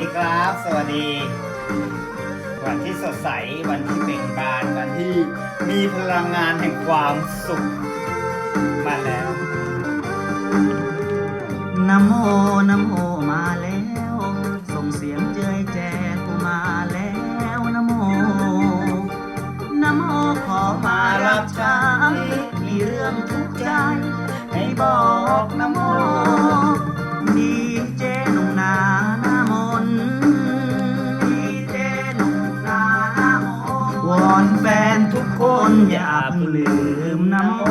ดีครับ สวัสดี วันที่สดใส วันที่เบ่งบาน วันที่มีพลังงานแห่งความสุข มาแล้วนโมนโมมาแล้ว ส่งเสียงเจยแจกูมาแล้วนโมนโมขอมารับใช้มีเรื่องทุกข์ใจ ให้บอกนะโมดี นอย่าเพิ่งลืมน้ำโม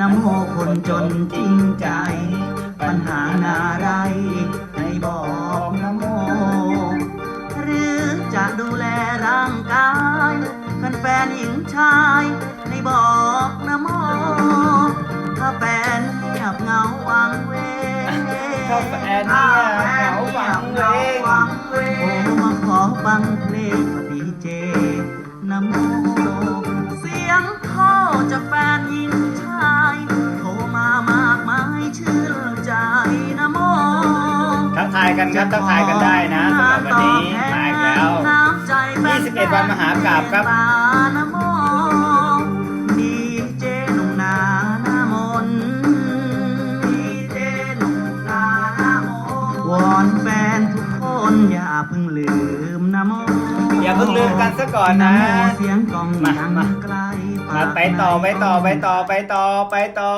น้ำโมคนจนจริงใจ ปัญหานาไรให้บอกน้ำโมหรือจะดูแลร่างกายกันแฟนหญิงชาย ครับทักทายกันได้นะสำหรับวันนี้มาอีกแล้ว 21 วันมหากาพย์ครับนะโมดีเจหนุ่มนาหน้ามนต์ดีเจหนุ่มนาหน้ามนต์วอนแฟนทุกคนอย่าเพิ่งลืมนะโมอย่าเพิ่งลืมกันซะก่อนนะโมเสียงกลองมาดังมาไกลมาไปต่อไปต่อไปต่อไปต่อไปต่อ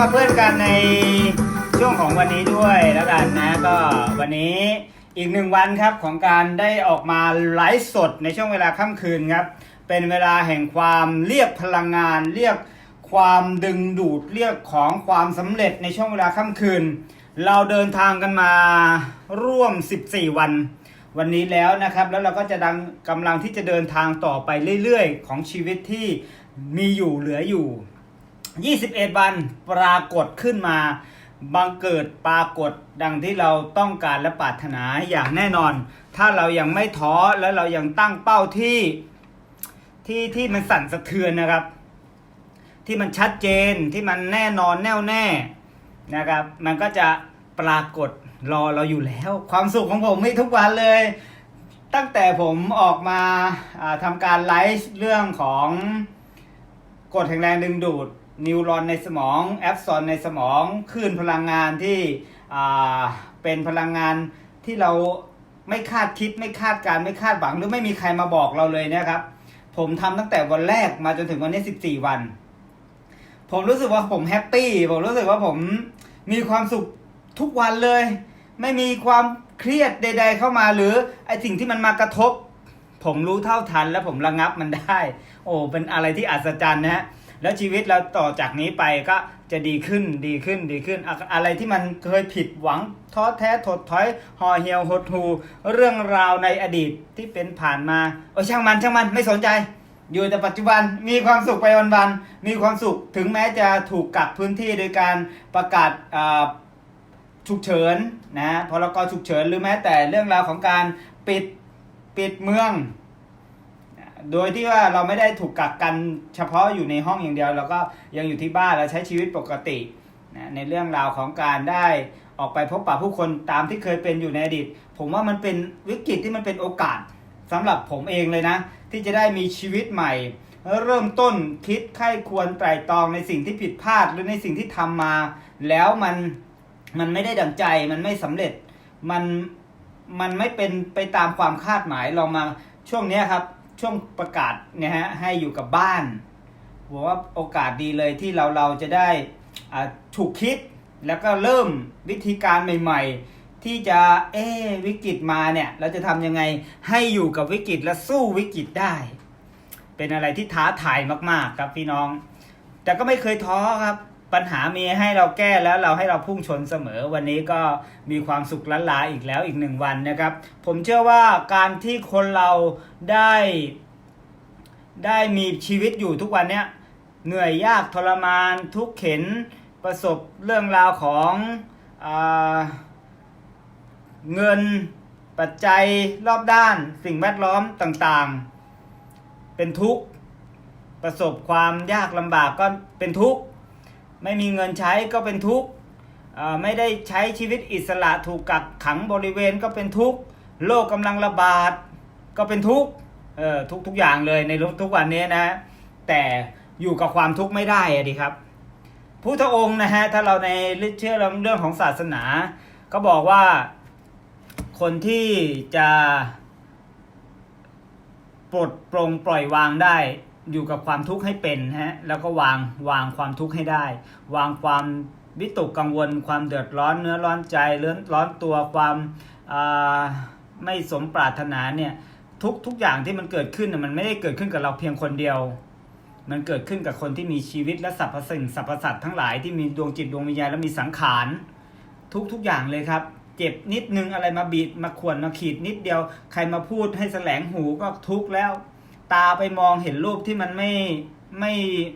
มาเพื่อนกันในช่วงของวันนี้ด้วยแล้วกันนะก็วันนี้อีกหนึ่งวันครับของการได้ออกมาไลฟ์สดในช่วงเวลาค่ำคืนครับ เป็นเวลาแห่งความเรียกพลังงาน เรียกความดึงดูดเรียกของความสำเร็จในช่วงเวลาค่ำคืน เราเดินทางกันมาร่วม 14 วัน วันนี้แล้วนะครับ แล้วเราก็จะดังกำลังที่จะเดินทางต่อไปเรื่อยๆ ของชีวิตที่มีอยู่เหลืออยู่ 21 วันปรากฏขึ้นมาบังเกิดปรากฏดังที่เราต้องการและปรารถนาอย่างแน่นอน ถ้าเรายังไม่ท้อและเรายังตั้งเป้าที่ที่ที่มันสั่นสะเทือนนะครับ ที่มันชัดเจนที่มันแน่นอนแน่วแน่นะครับ มันก็จะปรากฏรอเราอยู่แล้ว ความสุขของผมมีทุกวันเลย ตั้งแต่ผมออกมาอ่าทำการไลฟ์เรื่องของกฎแห่งแรงดึงดูด นิวรอนในสมองแอปซอนในสมองคลื่นพลังงานที่อ่าเป็นพลังงานที่เราไม่คาดคิดไม่คาดการณ์ไม่คาดหวังหรือไม่มีใครมาบอกเราเลยนะครับ ผมทำตั้งแต่วันแรกมาจนถึงวันนี้ 14 วัน ผมรู้สึกว่าผมแฮปปี้ผมรู้สึกว่าผมมีความสุขทุกวันเลย ไม่มีความเครียดใด ๆ เข้ามาหรือไอสิ่งที่มันมากระทบ ผมรู้เท่าทันแล้วผมระงับมันได้ โอ้เป็นอะไรที่อัศจรรย์นะฮะ แล้วชีวิตเราต่อจากนี้ไปก็จะดีขึ้นดีขึ้นดีขึ้น อะไรที่มันเคยผิดหวังท้อแท้ถดถอยห่อเหี่ยวหดหูเรื่องราวในอดีตที่เป็นผ่านมาโอ้ช่างมันช่างมันไม่สนใจ อยู่แต่ปัจจุบันมีความสุขไปวันๆมีความสุขถึงแม้จะถูกกักพื้นที่โดยการประกาศฉุกเฉินนะพรกฉุกเฉินหรือแม้แต่เรื่องราวของการปิดปิดเมือง โดยที่ว่าเราไม่ได้ถูกกักกันเฉพาะอยู่ในห้องอย่างเดียว เราก็ยังอยู่ที่บ้านและใช้ชีวิตปกตินะในเรื่องราวของการได้ออกไปพบปะผู้คนตามที่เคยเป็นอยู่ในอดีต ผมว่ามันเป็นวิกฤตที่มันเป็นโอกาสสำหรับผมเองเลยนะ ที่จะได้มีชีวิตใหม่ เริ่มต้นคิดไข้ควรไตร่ตรองในสิ่งที่ผิดพลาดหรือในสิ่งที่ทำมา แล้วมันมันไม่ได้ดังใจมันไม่สำเร็จมันมันไม่เป็นไปตามความคาดหมายลองมาช่วงนี้ครับ ช่วงประกาศเนี่ยฮะให้อยู่กับบ้านผมว่าโอกาสดีเลยที่เราเราจะได้ถูกคิดแล้วก็เริ่มวิธีการใหม่ ๆ ที่จะเอ๊วิกฤตมาเนี่ยเราจะทำยังไงให้อยู่กับวิกฤตและสู้วิกฤตได้ เป็นอะไรที่ท้าทายมากๆ ครับพี่น้อง แต่ก็ไม่เคยท้อครับ ปัญหามีให้เราแก้แล้วเราให้เราพุ่งชนเสมอ วันนี้ก็มีความสุขล้านลาอีกแล้วอีกหนึ่งวันนะครับ ผมเชื่อว่าการที่คนเราได้ได้มีชีวิตอยู่ทุกวันเนี้ยเหนื่อยยากทรมานทุกข์เข็นประสบเรื่องราวของอเงินปัจจัยรอบด้าน สิ่งแวดล้อมต่างๆ เป็นทุกข์ประสบความยากลำบากก็เป็นทุกข์ ไม่มีเงินใช้ก็เป็นทุกข์ไม่ได้ใช้ชีวิตอิสระถูกกักขังบริเวณก็เป็นทุกข์โรคกำลังระบาดก็เป็นทุกข์ทุกทุกอย่างเลยในทุกวันนี้นะ แต่อยู่กับความทุกข์ไม่ได้อะดิครับพุทธองค์นะฮะถ้าเราในเชื่อเรื่องของศาสนา ก็บอกว่าคนที่จะปลดปลงปล่อยวางได้ อยู่กับความทุกข์ให้เป็นฮะแล้วก็วางวางความทุกข์ให้ได้ วางความวิตกกังวล ความเดือดร้อนเนื้อร้อนใจเลื้อนร้อนตัวความไม่สมปรารถนาเนี่ยทุกทุกอย่างที่มันเกิดขึ้นน่ะมันไม่ได้เกิดขึ้นกับเราเพียงคนเดียว มันเกิดขึ้นกับคนที่มีชีวิตและสรรพสิ่งสรรพสัตว์ทั้งหลายที่มีดวงจิตดวงวิญญาณและมีสังขารทุกทุกอย่างเลยครับ เจ็บนิดนึงอะไรมาบีดมาข่วนมาขีดนิดเดียว ใครมาพูดให้แสลงหูก็ทุกข์แล้ว ตาไปมองเห็นรูปที่มันไม่ไม่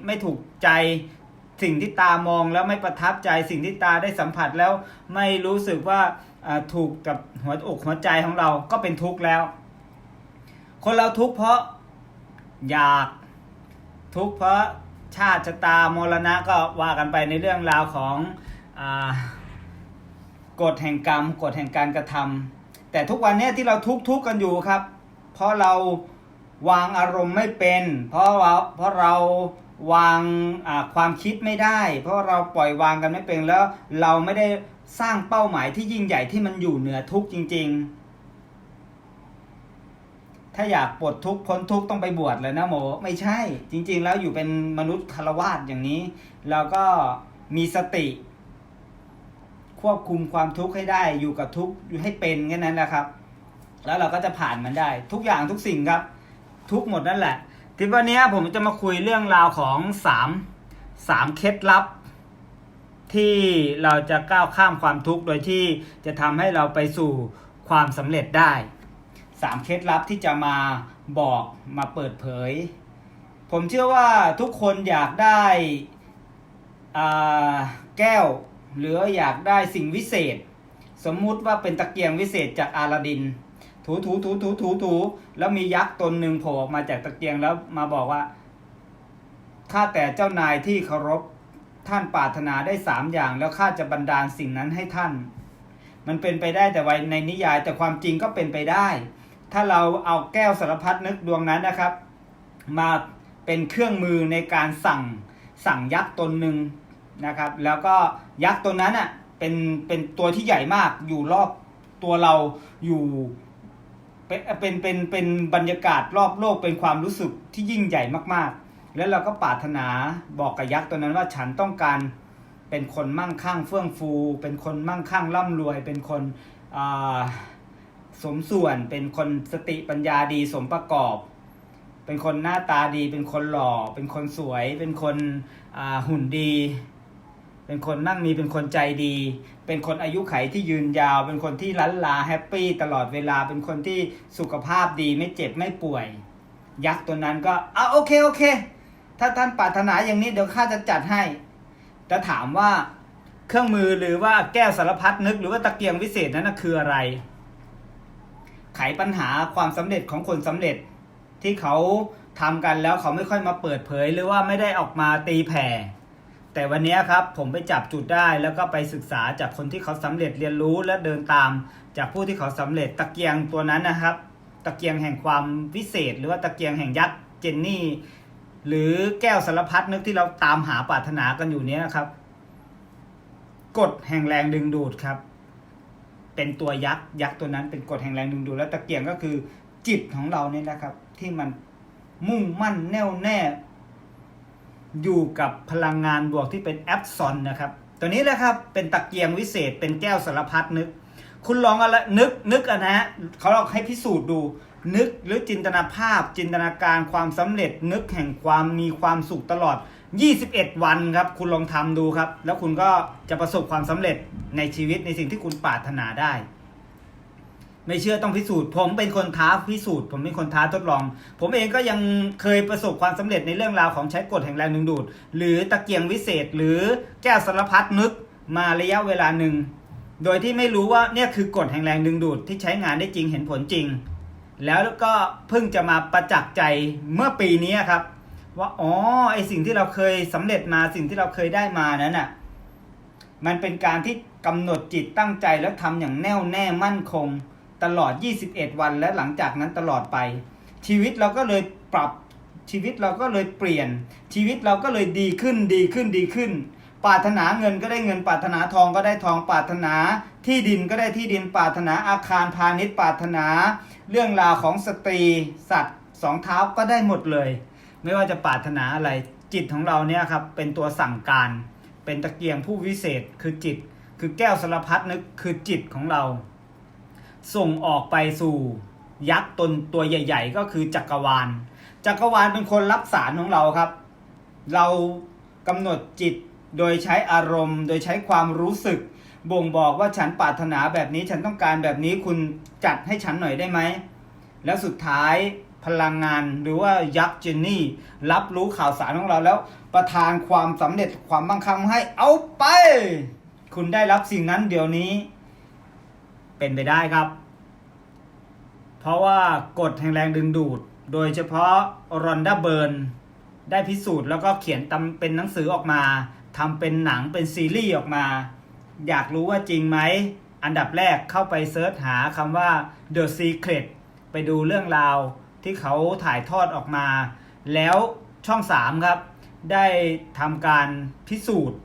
ไม่ถูกใจ สิ่งที่ตามองแล้วไม่ประทับใจสิ่งที่ตาได้สัมผัสแล้วไม่รู้สึกว่าถูกกับหัวอกหัวใจของเราก็เป็นทุกข์แล้ว คนเราทุกข์เพราะอยากทุกข์เพราะชาติชะตามรณะก็ว่ากันไปในเรื่องราวของอกฎแห่งกรรมกฎแห่งการกระทำแต่ทุกวันนี้ที่เราทุกข์ทุกข์กันอยู่ครับ เพราะเรา วางอารมณ์ไม่เป็น เพราะเราเพราะเราวางความคิดไม่ได้ เพราะเราปล่อยวางกันไม่เป็นแล้วเราไม่ได้สร้างเป้าหมายที่ยิ่งใหญ่ที่มันอยู่เหนือทุกจริง ๆ ถ้าอยากปลดทุกพ้นทุกต้องไปบวชเลยนะโมไม่ใช่ จริง ๆ แล้วอยู่เป็นมนุษย์คารวาสอย่างนี้ เราก็มีสติ ควบคุมความทุกข์ให้ได้อยู่กับทุกข์อยู่ให้เป็นแค่นั้นแหละครับ แล้วเราก็จะผ่านมันได้ ทุกอย่างทุกสิ่งครับ ทุกหมดนั่นแหละทีวันนี้ผมจะมาคุยเรื่องราวของสามสามเคล็ดลับ ที่เราจะก้าวข้ามความทุกข์โดยที่จะทำให้เราไปสู่ความสำเร็จได้สามเคล็ดลับที่จะมาบอกมาเปิดเผย ผมเชื่อว่าทุกคนอยากได้แก้ว หรืออยากได้สิ่งวิเศษ สมมุติว่าเป็นตะเกียงวิเศษจากอาลาดิน ถูถูถูถูถูถูแล้วมียักษ์ตนหนึ่งโผล่ออกมาจากตะเกียงแล้วมาบอกว่าข้าแต่เจ้านายที่เคารพท่านปรารถนาได้สามอย่าง แล้วข้าจะบันดาลสิ่งนั้นให้ท่าน มันเป็นไปได้แต่ไว้ในนิยายแต่ความจริงก็เป็นไปได้ ถ้าเราเอาแก้วสารพัดนึกดวงนั้นนะครับ มาเป็นเครื่องมือในการสั่งสั่งยักษ์ตนหนึ่งนะครับ แล้วก็ยักษ์ตนนั้นอะเป็นเป็นตัวที่ใหญ่มากอยู่รอบตัวเราอยู่ เป็นเป็นเป็นเป็นบรรยากาศรอบโลกเป็นความรู้สึกที่ยิ่งใหญ่มากๆ แล้วเราก็ปรารถนาบอกกับยักษ์ตัวนั้นว่าฉันต้องการเป็นคนมั่งคั่งเฟื่องฟู เป็นคนมั่งคั่งร่ำรวย เป็นคนสมส่วน เป็นคนสติปัญญาดีสมประกอบ เป็นคนหน้าตาดี เป็นคนหล่อ เป็นคนสวย เป็นคนหุ่นดี เป็นคนนั่งมีเป็นคนใจดี เป็นคนอายุไขที่ยืนยาว เป็นคนที่ล้านลาแฮปปี้ตลอดเวลาเป็นคนที่สุขภาพดีไม่เจ็บไม่ป่วย ยักษ์ตัวนั้นก็อะโอเคโอเค ถ้าท่านปรารถนาอย่างนี้เดี๋ยวข้าจะจัดให้จะถามว่าเครื่องมือหรือว่าแก้วสารพัดนึก หรือว่าตะเกียงวิเศษนั้นคืออะไร ไขปัญหาความสำเร็จของคนสำเร็จที่เขาทำกันแล้วเขาไม่ค่อยมาเปิดเผย หรือว่าไม่ได้ออกมาตีแผ่ แต่วันนี้ครับผมไปจับจุดได้แล้วก็ไปศึกษาจากคนที่เขาสำเร็จเรียนรู้และเดินตาม จากผู้ที่เขาสำเร็จตะเกียงตัวนั้นนะครับ ตะเกียงแห่งความวิเศษ หรือว่าตะเกียงแห่งยักษ์เจนนี่ หรือแก้วสารพัดนึกที่เราตามหาปรารถนากันอยู่เนี้ยครับกฎแห่งแรงดึงดูดครับ เป็นตัวยักษ์ยักษ์ตัวนั้นเป็นกฎแห่งแรงดึงดูดแล้วตะเกียงก็คือจิตของเราเนี่ยนะครับ ที่มันมุ่งมั่นแน่วแน่ อยู่กับพลังงานบวกที่เป็นแอปซอนนะครับ ตัวนี้แหละครับเป็นตะเกียงวิเศษเป็นแก้วสารพัดนึก คุณลองอะไรนึกนึกอะนะฮะเขาเราให้พิสูจน์ดู นึกหรือจินตนาภาพ จินตนาการความสำเร็จนึกแห่งความมีความสุขตลอด 21 วันครับ คุณลองทำดูครับ แล้วคุณก็จะประสบความสำเร็จในชีวิตในสิ่งที่คุณปรารถนาได้ ไม่เชื่อต้องพิสูจน์ ผมเป็นคนท้าพิสูจน์ ผมเป็นคนท้าทดลอง ผมเองก็ยังเคยประสบความสำเร็จในเรื่องราวของใช้กฎแห่งแรงดึงดูด หรือตะเกียงวิเศษ หรือแก้วสารพัดนึกมาระยะเวลาหนึ่ง โดยที่ไม่รู้ว่าเนี่ยคือกฎแห่งแรงดึงดูดที่ใช้งานได้จริงเห็นผลจริง แล้วก็เพิ่งจะมาประจักษ์ใจเมื่อปีนี้ครับ ว่าอ๋อไอสิ่งที่เราเคยสำเร็จมาสิ่งที่เราเคยได้มานั้นน่ะมันเป็นการที่กำหนดจิตตั้งใจแล้วทำอย่างแน่วแน่มั่นคง ตลอด 21 วันและหลังจากนั้นตลอดไป ชีวิตเราก็เลยปรับชีวิตเราก็เลยเปลี่ยน ชีวิตเราก็เลยดีขึ้นดีขึ้นดีขึ้น ปรารถนาเงินก็ได้เงินปรารถนาทองก็ได้ทองปรารถนาที่ดินก็ได้ที่ดินปรารถนาอาคารพาณิชย์ปรารถนา เรื่องราวของสตรีสัตว์สองเท้าก็ได้หมดเลย ไม่ว่าจะปรารถนาอะไรจิตของเราเนี่ยครับเป็นตัวสั่งการ เป็นตะเกียงผู้วิเศษคือจิต คือแก้วสารพัดนึกคือจิตของเรา ส่งออกไปสู่ยักษ์ตนตัวใหญ่ ๆ ก็คือจักรวาล จักรวาลเป็นคนรับสารของเราครับ เรากำหนดจิตโดยใช้อารมณ์ โดยใช้ความรู้สึก บ่งบอกว่าฉันปรารถนาแบบนี้ฉันต้องการแบบนี้คุณจัดให้ฉันหน่อยได้ไหม แล้วสุดท้ายพลังงานหรือว่ายักษ์เจนนี่ รับรู้ข่าวสารของเราแล้ว ประทานความสำเร็จความมั่งคั่งให้เอาไป คุณได้รับสิ่งนั้นเดี๋ยวนี้ เป็นไปได้ครับ เพราะว่ากฎแห่งแรงดึงดูด โดยเฉพาะรอนด้าเบิร์นได้พิสูจน์แล้วก็เขียนตำเป็นหนังสือออกมาทำเป็นหนังเป็นซีรีส์ออกมา อยากรู้ว่าจริงไหม อันดับแรกเข้าไปเซิร์ชหาคำว่า The Secret ไปดูเรื่องราวที่เขาถ่ายทอดออกมา แล้วช่อง 3 ครับ ได้ทำการพิสูจน์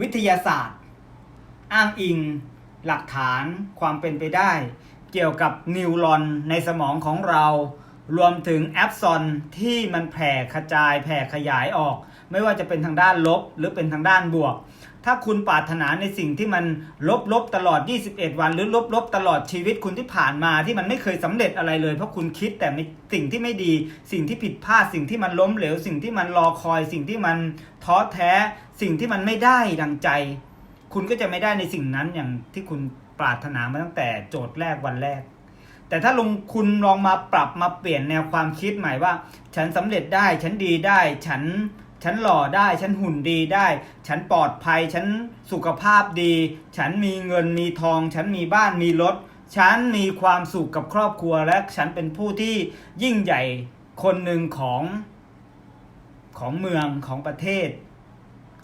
วิทยาศาสตร์ อ้างอิง หลักฐานความเป็นไปได้ เกี่ยวกับนิวรอนในสมองของเรา รวมถึงแอปซอนที่มันแผ่กระจายแผ่ขยายออก ไม่ว่าจะเป็นทางด้านลบหรือเป็นทางด้านบวก ถ้าคุณปรารถนาในสิ่งที่มันลบลบๆตลอด 21 วัน หรือลบลบๆตลอดชีวิตคุณที่ผ่านมาที่มันไม่เคยสำเร็จอะไรเลย เพราะคุณคิดแต่สิ่งที่ไม่ดี สิ่งที่ผิดพลาดสิ่งที่มันล้มเหลว สิ่งที่มันรอคอย สิ่งที่มันท้อแท้ สิ่งที่มันไม่ได้ดังใจ คุณก็จะไม่ได้ในสิ่งนั้นอย่างที่คุณปรารถนามาตั้งแต่โจทย์แรกวันแรก แต่ถ้าลงคุณลองมาปรับมาเปลี่ยนแนวความคิดใหม่ว่า ฉันสำเร็จได้ฉันดีได้ ฉันฉันหล่อได้ ฉันหุ่นดีได้ ฉันปลอดภัย ฉันสุขภาพดี ฉันมีเงินมีทอง ฉันมีบ้านมีรถ ฉันมีความสุขกับครอบครัวและฉันเป็นผู้ที่ยิ่งใหญ่คนหนึ่งของของเมืองของประเทศ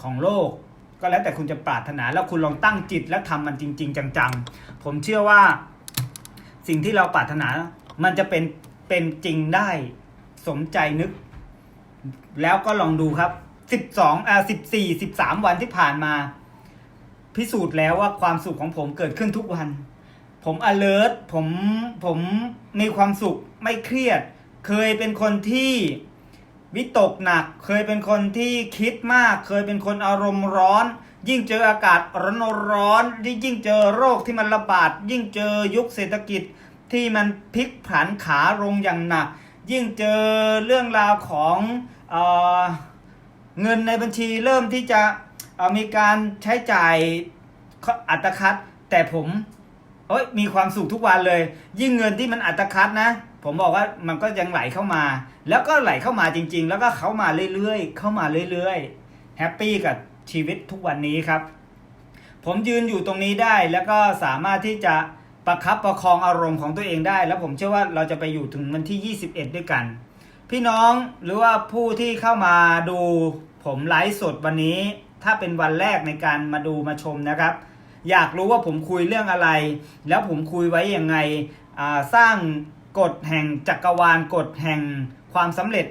ของโลก ก็แล้วแต่คุณจะปรารถนาแล้วคุณลองตั้งจิตและทำมันจริง ๆ จังๆ ผมเชื่อว่า สิ่งที่เราปรารถนา มันจะเป็นเป็นจริงได้สมใจนึก แล้วก็ลองดูครับ12อ่า14 13วันที่ผ่านมา พิสูจน์แล้วว่าความสุขของผมเกิดขึ้นทุกวัน ผม alert ผมผมมีความสุขไม่เครียด เคยเป็นคนที่ วิตกหนักเคยเป็นคนที่คิดมาก เคยเป็นคนอารมณ์ร้อน ยิ่งเจออากาศร้อนร้อนยิ่งเจอโรคที่มันระบาด ยิ่งเจอยุคเศรษฐกิจที่มันพลิกผันขาลงอย่างหนัก ยิ่งเจอเรื่องราวของเออเงินในบัญชีเริ่มที่จะมีการใช้จ่ายอัตคัดแต่ผมเอ้ยมีความสุขทุกวันเลย ยิ่งเงินที่มันอัตคัดนะ ผมบอกว่ามันก็ยังไหลเข้ามา แล้วก็ไหลเข้ามาจริง ๆ แล้วก็เข้ามาเรื่อยๆ เข้ามาเรื่อยๆ แฮปปี้กับชีวิตทุกวันนี้ครับ ผมยืนอยู่ตรงนี้ได้แล้วก็สามารถที่จะประคับประคองอารมณ์ของตัวเองได้ แล้วผมเชื่อว่าเราจะไปอยู่ถึงวันที่ 21 ด้วยกัน พี่น้องหรือว่าผู้ที่เข้ามาดูผมไลฟ์สดวันนี้ ถ้าเป็นวันแรกในการมาดูมาชมนะครับ อยากรู้ว่าผมคุยเรื่องอะไร แล้วผมคุยไว้ยังไงสร้าง กฎแห่งจักรวาลกฎแห่งความสำเร็จ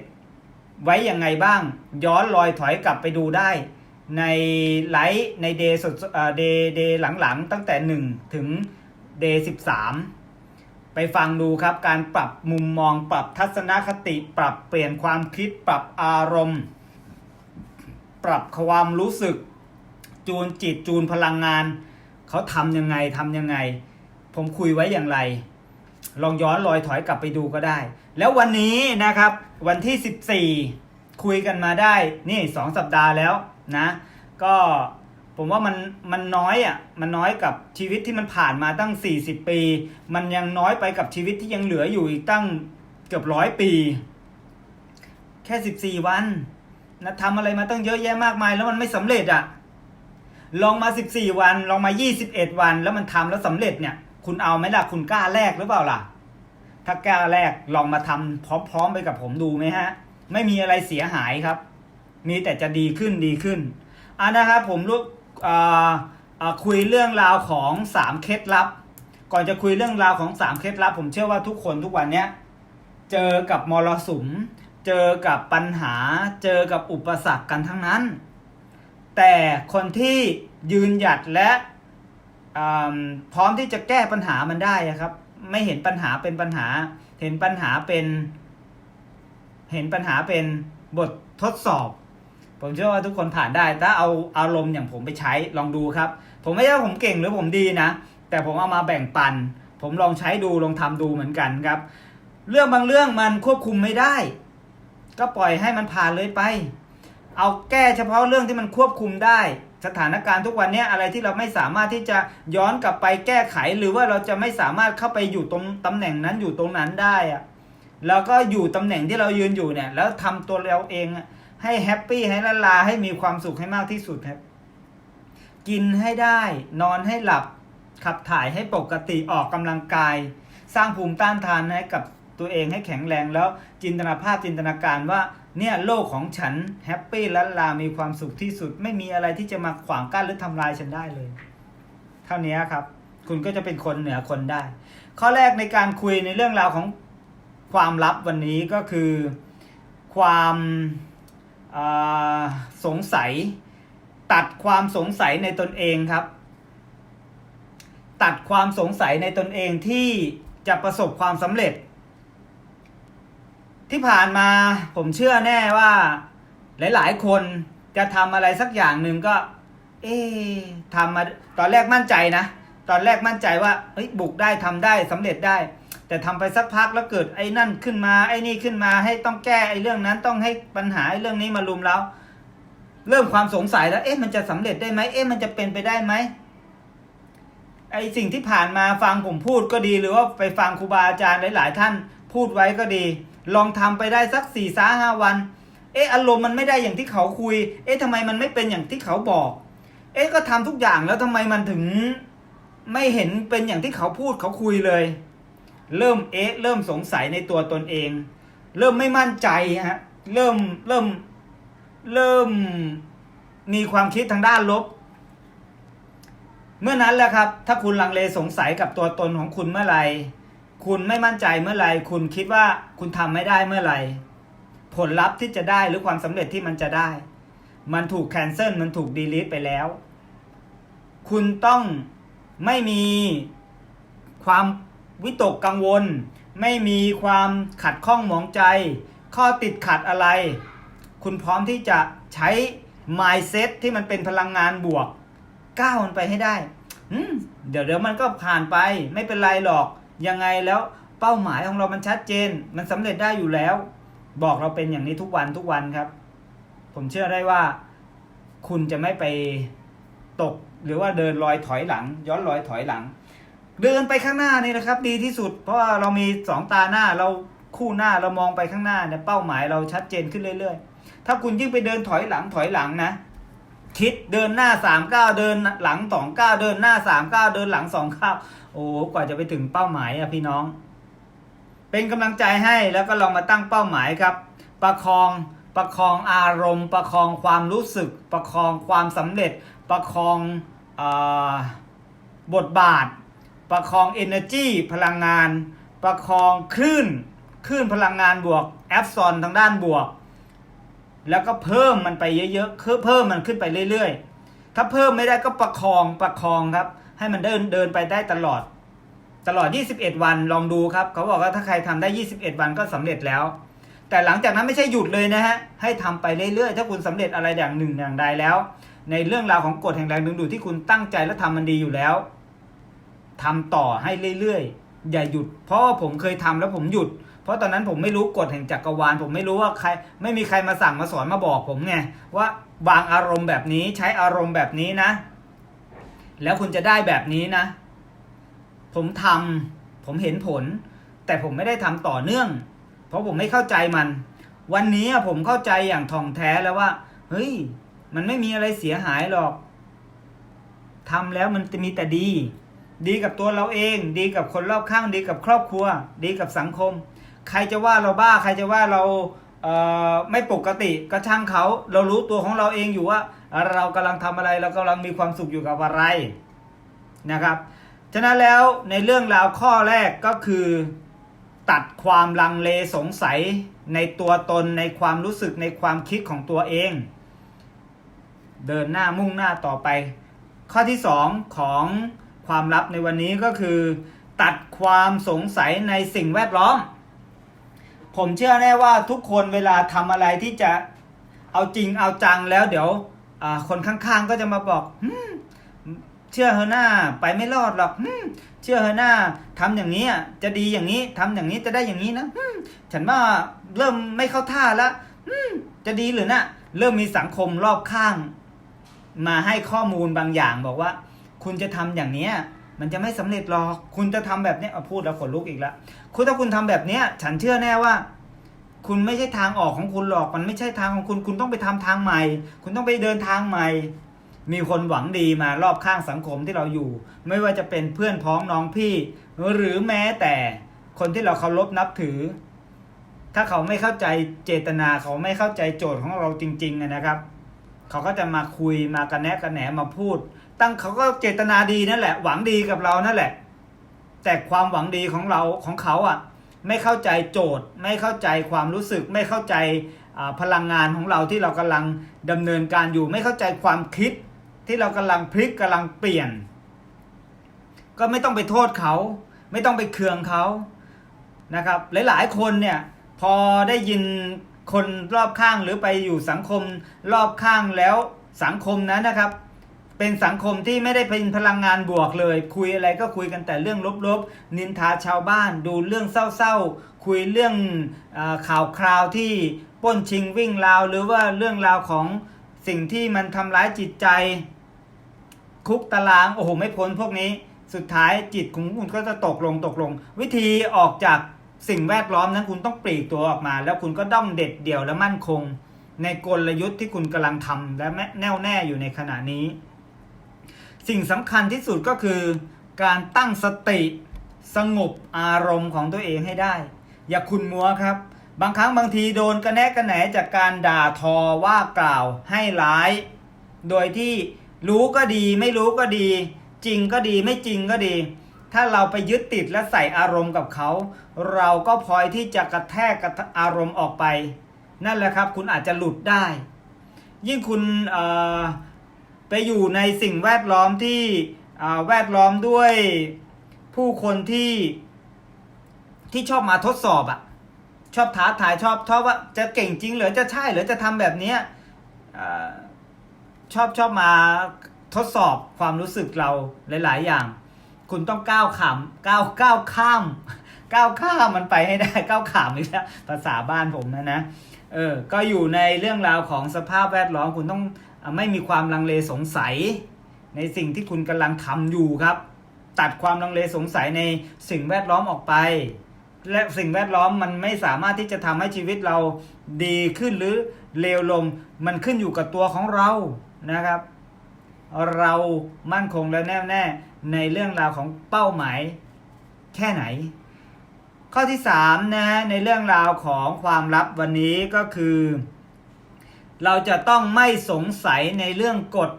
ไว้ยังไงบ้าง ย้อนรอยถอยกลับไปดูได้ ในไลฟ์ในเดย์สดเดย์เดย์หลังๆ ตั้งแต่ 1 ถึงเดย์13ไปฟังดูครับการปรับมุมมองปรับทัศนคติ ปรับเปลี่ยนความคิด ปรับอารมณ์ ปรับความรู้สึก จูนจิตจูนพลังงาน เขาทำยังไงทำยังไง ผมคุยไว้อย่างไร ลองย้อนรอยถอยกลับไปดูก็ได้ แล้ววันนี้นะครับวันที่ 14 คุยกันมาได้นี่สองสัปดาห์แล้วนะ ก็ผมว่ามันมันน้อยอะมันน้อยกับชีวิตที่มันผ่านมาตั้ง 40 ปี มันยังน้อยไปกับชีวิตที่ยังเหลืออยู่อีกตั้งเกือบร้อยปี แค่ 14 วันนะทำอะไรมาตั้งเยอะแยะมากมาย แล้วมันไม่สำเร็จอะลองมา 14 วัน ลองมา 21 วัน แล้วมันทำแล้วสำเร็จเนี่ย คุณเอาไหมล่ะ คุณกล้าแลกหรือเปล่าล่ะ ถ้ากล้าแลกลองมาทำพร้อมๆไปกับผมดูไหมฮะ ไม่มีอะไรเสียหายครับ มีแต่จะดีขึ้นดีขึ้นอ่านะครับผมรู้อ่าอ่าคุยเรื่องราวของสามเคล็ดลับ ก่อนจะคุยเรื่องราวของสามเคล็ดลับ ผมเชื่อว่าทุกคนทุกวันเนี้ยเจอกับมรสุม เจอกับปัญหา เจอกับอุปสรรคกันทั้งนั้น แต่คนที่ยืนหยัดและ พร้อมที่จะแก้ปัญหามันได้ครับ ไม่เห็นปัญหาเป็นปัญหา เห็นปัญหาเป็น เห็นปัญหาเป็นบททดสอบ ผมเชื่อว่าทุกคนผ่านได้ ถ้าเอาอารมณ์อย่างผมไปใช้ลองดูครับ ผมไม่ใช่ว่าผมเก่งหรือผมดีนะ แต่ผมเอามาแบ่งปัน ผมลองใช้ดูลองทำดูเหมือนกันครับ เรื่องบางเรื่องมันควบคุมไม่ได้ ก็ปล่อยให้มันผ่านเลยไป เอาแก้เฉพาะเรื่องที่มันควบคุมได้ สถานการณ์ทุกวันนี้อะไรที่เราไม่สามารถที่จะย้อนกลับไปแก้ไข หรือว่าเราจะไม่สามารถเข้าไปอยู่ตรงตำแหน่งนั้นอยู่ตรงนั้นได้อะแล้วก็อยู่ตำแหน่งที่เรายืนอยู่เนี่ยแล้วทำตัวเราเองให้แฮปปี้ให้ละลาให้มีความสุขให้มากที่สุดครับ กินให้ได้ นอนให้หลับ ขับถ่ายให้ปกติออกกำลังกาย สร้างภูมิต้านทานให้กับตัวเองให้แข็งแรงแล้วจินตนาภาพจินตนาการว่า เนี่ยโลกของฉันแฮปปี้ละลามีความสุขที่สุด ไม่มีอะไรที่จะมาขวางกั้นหรือทำลายฉันได้เลย เท่านี้ครับ คุณก็จะเป็นคนเหนือคนได้ ข้อแรกในการคุยในเรื่องราวของความลับวันนี้ก็คือ ความสงสัย ตัดความสงสัยในตนเองครับ ตัดความสงสัยในตนเองที่จะประสบความสำเร็จ ที่ผ่านมาผมเชื่อแน่ว่า หลาย ๆ คนจะทำอะไรสักอย่างหนึ่งก็ เอ๊ทำมาตอนแรกมั่นใจนะ ตอนแรกมั่นใจว่าเฮ้ยบุกได้ทำได้สำเร็จได้ แต่ทำไปสักพักแล้วเกิดไอ้นั่นขึ้นมา ไอ้นี่ขึ้นมาให้ต้องแก้ไอ้เรื่องนั้นต้องให้ปัญหาไอ้เรื่องนี้มารุมเราเริ่มความสงสัยแล้ว เอ๊ะมันจะสำเร็จได้ไหมเอ๊ะมันจะเป็นไปได้ไหมไอ้สิ่งที่ผ่านมาฟังผมพูดก็ดีหรือว่าไปฟังครูบาอาจารย์หลาย ๆ ท่าน พูดไว้ก็ดี ลองทำไปได้สักสี่สาห้าวัน เอ๊ะอารมณ์มันไม่ได้อย่างที่เขาคุย เอ๊ะทำไมมันไม่เป็นอย่างที่เขาบอก เอ๊ะก็ทำทุกอย่างแล้วทำไมมันถึงไม่เห็นเป็นอย่างที่เขาพูดเขาคุยเลย เริ่มเอ๊ะเริ่มสงสัยในตัวตนเอง เริ่มไม่มั่นใจฮะเริ่มเริ่มเริ่มมีความคิดทางด้านลบ เมื่อนั้นแหละครับ ถ้าคุณลังเลสงสัยกับตัวตนของคุณเมื่อไหร่ คุณไม่มั่นใจเมื่อไหร่คุณคิดว่าคุณทำไม่ได้เมื่อไหร่ผลลัพธ์ที่จะได้หรือความสำเร็จที่มันจะได้ มันถูกแคนเซิลมันถูกดีลิทไปแล้ว คุณต้องไม่มีความวิตกกังวล ไม่มีความขัดข้องหมองใจ ข้อติดขัดอะไร คุณพร้อมที่จะใช้ mindset ที่มันเป็นพลังงานบวกก้าวมันไปให้ได้เดี๋ยวเดี๋ยวมันก็ผ่านไปไม่เป็นไรหรอก ยังไงแล้วเป้าหมายของเรามันชัดเจน มันสำเร็จได้อยู่แล้ว บอกเราเป็นอย่างนี้ทุกวันทุกวันครับ ผมเชื่อได้ว่า คุณจะไม่ไปตกหรือว่าเดินรอยถอยหลัง ย้อนรอยถอยหลัง เดินไปข้างหน้านี่นะครับ ดีที่สุด เพราะว่าเรามีสองตาหน้าเราคู่หน้าเรามองไปข้างหน้าเนี่ยเป้าหมายเราชัดเจนขึ้นเรื่อย ๆ ถ้าคุณยิ่งไปเดินถอยหลังถอยหลังนะ คิดเดินหน้าสามเก้าเดินหลังสองเก้าเดินหน้าสามเก้าเดินหลังสองเก้าโอ้กว่าจะไปถึงเป้าหมายอะพี่น้อง เป็นกำลังใจให้แล้วก็ลองมาตั้งเป้าหมายครับ ประคองประคองอารมณ์ ประคองความรู้สึก ประคองความสำเร็จ ประคองออบทบาท ประคอง energy พลังงาน ประคองคลื่นคลื่นพลังงานบวกแอปซอนทางด้านบวก แล้วก็เพิ่มมันไปเยอะๆคือเพิ่มมันขึ้นไปเรื่อยๆ ถ้าเพิ่มไม่ได้ก็ประคองประคองครับ ให้มันเดินเดินไปได้ตลอด ตลอด 21 วันลองดูครับ เขาบอกว่าถ้าใครทำได้ 21 วันก็สำเร็จแล้ว แต่หลังจากนั้นไม่ใช่หยุดเลยนะฮะ ให้ทำไปเรื่อยๆ ถ้าคุณสำเร็จอะไรอย่างหนึ่งอย่างใดแล้ว ในเรื่องราวของกฎแห่งแรงดึงดูดที่คุณตั้งใจและทำมันดีอยู่แล้วทำต่อให้เรื่อยๆ อย่าหยุด เพราะผมเคยทำแล้วผมหยุด ราะตอนนั้นผมไม่รู้กฎแห่งจักรวาล ผมไม่รู้ว่าใคร ไม่มีใครมาสั่งมาสอนมาบอกผมไงว่าวางอารมณ์แบบนี้ใช้อารมณ์แบบนี้นะ แล้วคุณจะได้แบบนี้นะ ผมทำผมเห็นผล แต่ผมไม่ได้ทำต่อเนื่อง เพราะผมไม่เข้าใจมัน วันนี้ผมเข้าใจอย่างท่องแท้แล้วว่าเฮ้ย มันไม่มีอะไรเสียหายหรอกทำแล้วมันจะมีแต่ดี ดีกับตัวเราเอง ดีกับคนรอบข้าง ดีกับครอบครัว ดีกับสังคม ใครจะว่าเราบ้าใครจะว่าเราเไม่ปกติก็ช่างเขา เรารู้ตัวของเราเองอยู่ว่า เรากำลังทำอะไรเรากำลังมีความสุขอยู่กับอะไรนะครับ ฉะนั้นแล้วในเรื่องราวข้อแรกก็คือ ตัดความลังเลสงสัยในตัวตนในความรู้สึกในความคิดของตัวเอง เดินหน้ามุ่งหน้าต่อไป ข้อที่สองของความลับในวันนี้ก็คือ ตัดความสงสัยในสิ่งแวดล้อม ผมเชื่อแน่ว่าทุกคนเวลาทำอะไรที่จะเอาจริงเอาจังแล้วเดี๋ยวคนข้างๆก็จะมาบอกเชื่อเฮอหน้าไปไม่รอดหรอกเชื่อเฮอหน้าทำอย่างนี้จะดีอย่างนี้ทำอย่างนี้จะได้อย่างนี้นะฉันว่าเริ่มไม่เข้าท่าแล้วจะดีหรือนะเริ่มมีสังคมรอบข้าง มาให้ข้อมูลบางอย่างบอกว่า คุณจะทำอย่างเนี้ย มันจะไม่สำเร็จหรอกคุณจะทำแบบเนี้ยพูดแล้วขนลุกอีกแล้วคุณถ้าคุณทำแบบเนี้ย ฉันเชื่อแน่ว่า คุณไม่ใช่ทางออกของคุณหรอก มันไม่ใช่ทางของคุณ คุณต้องไปทำทางใหม่ คุณต้องไปเดินทางใหม่ มีคนหวังดีมารอบข้างสังคมที่เราอยู่ ไม่ว่าจะเป็นเพื่อนพ้องน้องพี่ หรือแม้แต่คนที่เราเคารพนับถือ ถ้าเขาไม่เข้าใจเจตนาเขาไม่เข้าใจโจทย์ของเราจริง ๆนะครับ เขาก็จะมาคุยมากระแนะกระแหนมาพูด ตั้งเขาก็เจตนาดีนั่นแหละ หวังดีกับเรานั่นแหละ แต่ความหวังดีของเราของเขาอะ ไม่เข้าใจโจทย์ ไม่เข้าใจความรู้สึก ไม่เข้าใจาพลังงานของเราที่เรากำลังดำเนินการอยู่ ไม่เข้าใจความคิดที่เรากำลังพลิกกำลังเปลี่ยน ก็ไม่ต้องไปโทษเขา ไม่ต้องไปเคืองเขานะครับ หลาย ๆ คนเนี่ยพอได้ยินคนรอบข้างหรือไปอยู่สังคมรอบข้างแล้วสังคมนั้นนะครับ เป็นสังคมที่ไม่ได้เป็นพลังงานบวกเลย คุยอะไรก็คุยกันแต่เรื่องลบๆ นินทาชาวบ้าน ดูเรื่องเศร้าๆ คุยเรื่องอข่าวคราวที่ป้นชิงวิ่งราว หรือว่าเรื่องราวของสิ่งที่มันทำร้ายจิตใจ คุกตาราง โอ้โห ไม่พ้นพวกนี้ สุดท้ายจิตของคุณก็จะตกลงตกลง วิธีออกจากสิ่งแวดล้อมนั้นคุณต้องปลีกตัวออกมา แล้วคุณก็ต้องเด็ดเดี่ยวและมั่นคง ในกลยุทธ์ที่คุณกำลังทำและแน่วแน่อยู่ในขณะนี้ สิ่งสำคัญที่สุดก็คือการตั้งสติสงบอารมณ์ของตัวเองให้ได้ อย่าคุณมัวครับ บางครั้งบางทีโดนกระแนะกระแหนจากการด่าทอว่ากล่าวให้ร้าย โดยที่รู้ก็ดีไม่รู้ก็ดี จริงก็ดีไม่จริงก็ดี ถ้าเราไปยึดติดและใส่อารมณ์กับเขา เราก็พลอยที่จะกระแทกกระทะอารมณ์ออกไป นั่นแหละครับ คุณอาจจะหลุดได้ ยิ่งคุณเอ่อ ไปอยู่ในสิ่งแวดล้อมที่แวดล้อมด้วยผู้คนที่ที่ชอบมาทดสอบอะชอบท้าทายชอบชอบว่าจะเก่งจริงหรือจะใช่หรือจะทำแบบเนี้ยชอบชอบมาทดสอบความรู้สึกเราหลาย ๆ อย่าง คุณต้องก้าวขามก้าวก้าวข้ามก้าวข้ามมันไปให้ได้ก้าวขามอีกแล้วภาษาบ้านผมนะนะเออก็อยู่ในเรื่องราวของสภาพแวดล้อมคุณต้อง ไม่มีความลังเลสงสัยในสิ่งที่คุณกำลังทำอยู่ครับ ตัดความลังเลสงสัยในสิ่งแวดล้อมออกไป และสิ่งแวดล้อมมันไม่สามารถที่จะทำให้ชีวิตเราดีขึ้นหรือเลวลง มันขึ้นอยู่กับตัวของเรานะครับ เรามั่นคงและแน่วแน่ในเรื่องราวของเป้าหมายแค่ไหน ข้อที่3นะฮะในเรื่องราวของความลับวันนี้ก็คือ เราจะต้องไม่สงสัยในเรื่องกฎ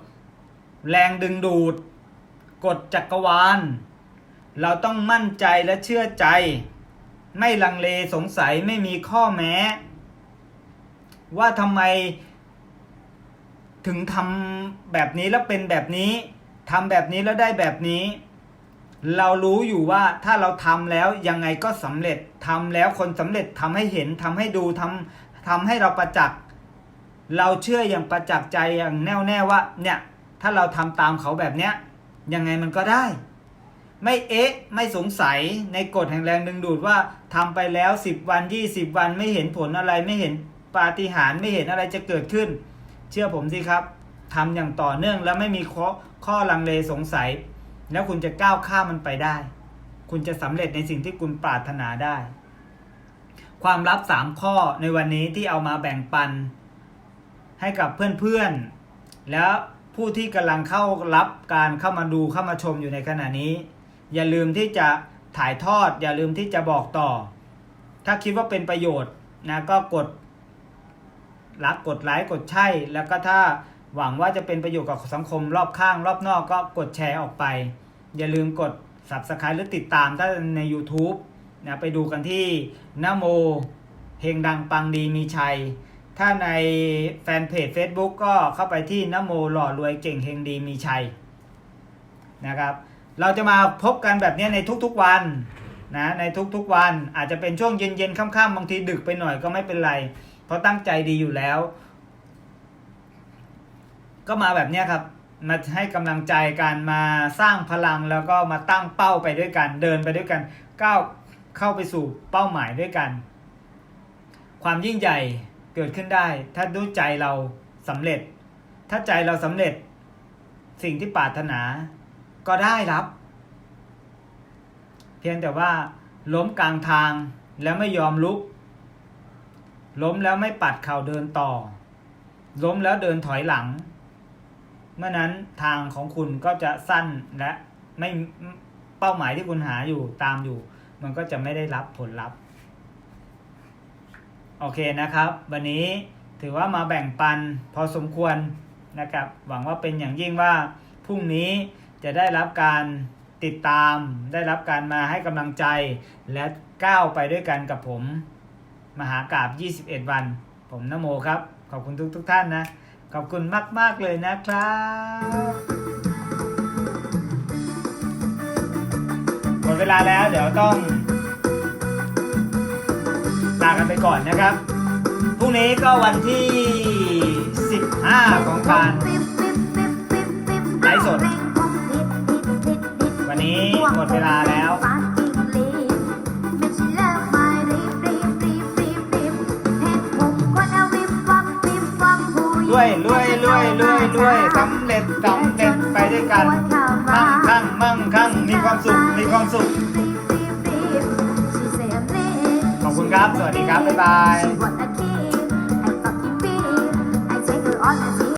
แรงดึงดูด กฎจักรวาล เราต้องมั่นใจและเชื่อใจ ไม่ลังเลสงสัยไม่มีข้อแม้ ว่าทำไมถึงทำแบบนี้แล้วเป็นแบบนี้ทำแบบนี้แล้วได้แบบนี้ เรารู้อยู่ว่าถ้าเราทำแล้วยังไงก็สำเร็จทำแล้วคนสำเร็จทำให้เห็นทำให้ดูทำทำให้เราประจักษ์ เราเชื่ออย่างประจักษ์ใจอย่างแน่วแน่ว่าเนี่ยถ้าเราทำตามเขาแบบเนี้ยยังไงมันก็ได้ ไม่เอ๊ะไม่สงสัยในกฎแห่งแรงดึงดูดว่าทำไปแล้ว10วัน20วันไม่เห็นผลอะไรไม่เห็นปาฏิหาริย์ไม่เห็นอะไรจะเกิดขึ้น เชื่อผมสิครับทำอย่างต่อเนื่องแล้วไม่มีข้อข้อลังเลสงสัย แล้วคุณจะก้าวข้ามมันไปได้ คุณจะสำเร็จในสิ่งที่คุณปรารถนาได้ ความลับสามข้อในวันนี้ที่เอามาแบ่งปัน ให้กับเพื่อนๆ แล้วผู้ที่กำลังเข้ารับการเข้ามาดูเข้ามาชมอยู่ในขณะนี้ อย่าลืมที่จะถ่ายทอด อย่าลืมที่จะบอกต่อ ถ้าคิดว่าเป็นประโยชน์นะก็กดรักกดไลค์กดใช่ แล้วก็ถ้าหวังว่าจะเป็นประโยชน์กับสังคมรอบข้าง รอบนอกก็กดแชร์ออกไป อย่าลืมกด subscribe หรือติดตามถ้าใน YouTube นะไปดูกันที่นโม เพลงดังปังดีมีชัย ถ้าในแฟนเพจ Facebook ก็เข้าไปที่นโมหล่อรวยเก่งเฮงดีมีชัยนะครับ เราจะมาพบกันแบบนี้ในทุกๆวันนะในทุกๆวันอาจจะเป็นช่วงเย็นๆค่ำๆบางทีดึกไปหน่อยก็ไม่เป็นไร เพราะตั้งใจดีอยู่แล้ว ก็มาแบบนี้ครับ มาให้กำลังใจกันมาสร้างพลังแล้วก็มาตั้งเป้าไปด้วยกัน เดินไปด้วยกันก้าวเข้าไปสู่เป้าหมายด้วยกัน ความยิ่งใหญ่ เกิดขึ้นได้ ถ้าด้วยใจเราสำเร็จ ถ้าใจเราสำเร็จ สิ่งที่ปรารถนาก็ได้รับ เพียงแต่ว่าล้มกลางทางแล้วไม่ยอมลุก ล้มแล้วไม่ปัดเข่าเดินต่อ ล้มแล้วเดินถอยหลัง เมื่อนั้นทางของคุณก็จะสั้นและไม่เป้าหมายที่คุณหาอยู่ตามอยู่ มันก็จะไม่ได้รับผลลัพธ์ โอเคนะครับ วันนี้ถือว่ามาแบ่งปันพอสมควรนะครับ หวังว่าเป็นอย่างยิ่งว่าพรุ่งนี้จะได้รับการติดตาม ได้รับการมาให้กำลังใจ และก้าวไปด้วยกันกับผม มหากราบ 21 วัน ผมนโมครับ ขอบคุณทุกทุกๆท่านนะ ขอบคุณมาก ๆ เลยนะครับหมดเวลาแล้วเดี๋ยวต้อง ลากันไปก่อนนะครับ พรุ่งนี้ก็วันที่ 15 ของการไลฟ์สด วันนี้หมดเวลาแล้วด้วยรวยรวยรวยรวยสำเร็จสำเร็จไปด้วยกัน มั่งคั่งมั่งคั่งมีความสุข มีความสุข ครับ สวัสดีครับ บ๊ายบาย